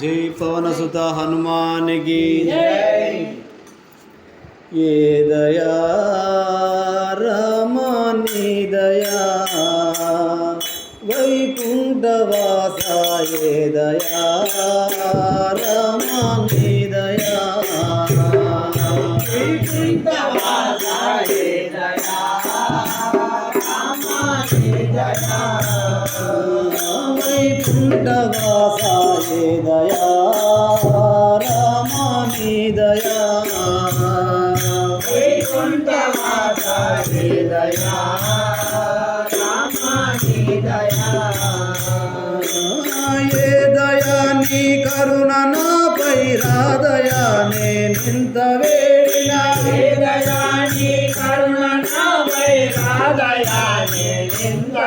జై పవనసుత హనుమానికి ఏ దయా రమణి దయా. వైకుంఠవాస ఏ దయా రమణి దయా. వైకుంఠవాస ఏ దయా రమణి దయా ఏ దయా నీ కరుణ నాపై రాదయా నేనింత వేడినా ఏ దయా నీ కరుణ నాపై రాదయా వేడినా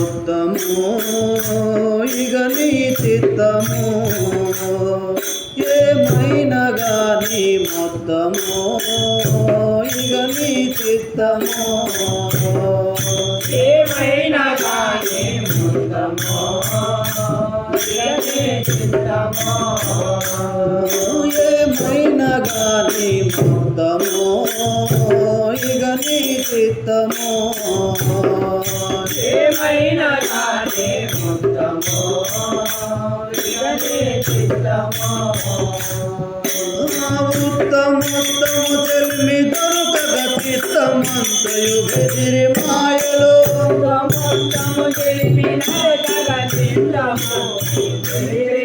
ముత్తము ఇక నీ చిత్తము ఏమైనా గాని మొత్తము ఇక నీ చిత్తము ఏమైనా కానీ ముందమో చిత్తమో ఏమైనా గాని మొత్తము ఇక నీ చిత్తము ఏమైనా కానీ ముందమో. చిత్తమో ఉత్తమోత్తము చెల్మి దొరకగ చిత్తమంతయు బెదిరి మాయలో. మొత్తము తెలిపిన చిత్తము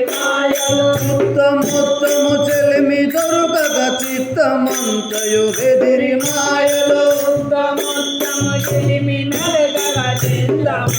మాయలో. ఉత్తమోత్తము చెల్మి దొరకగ చిత్తమంతయు బెదిరి మాయలో. మొత్తము తెలిపిన చిత్తము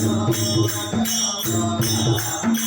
Thank you.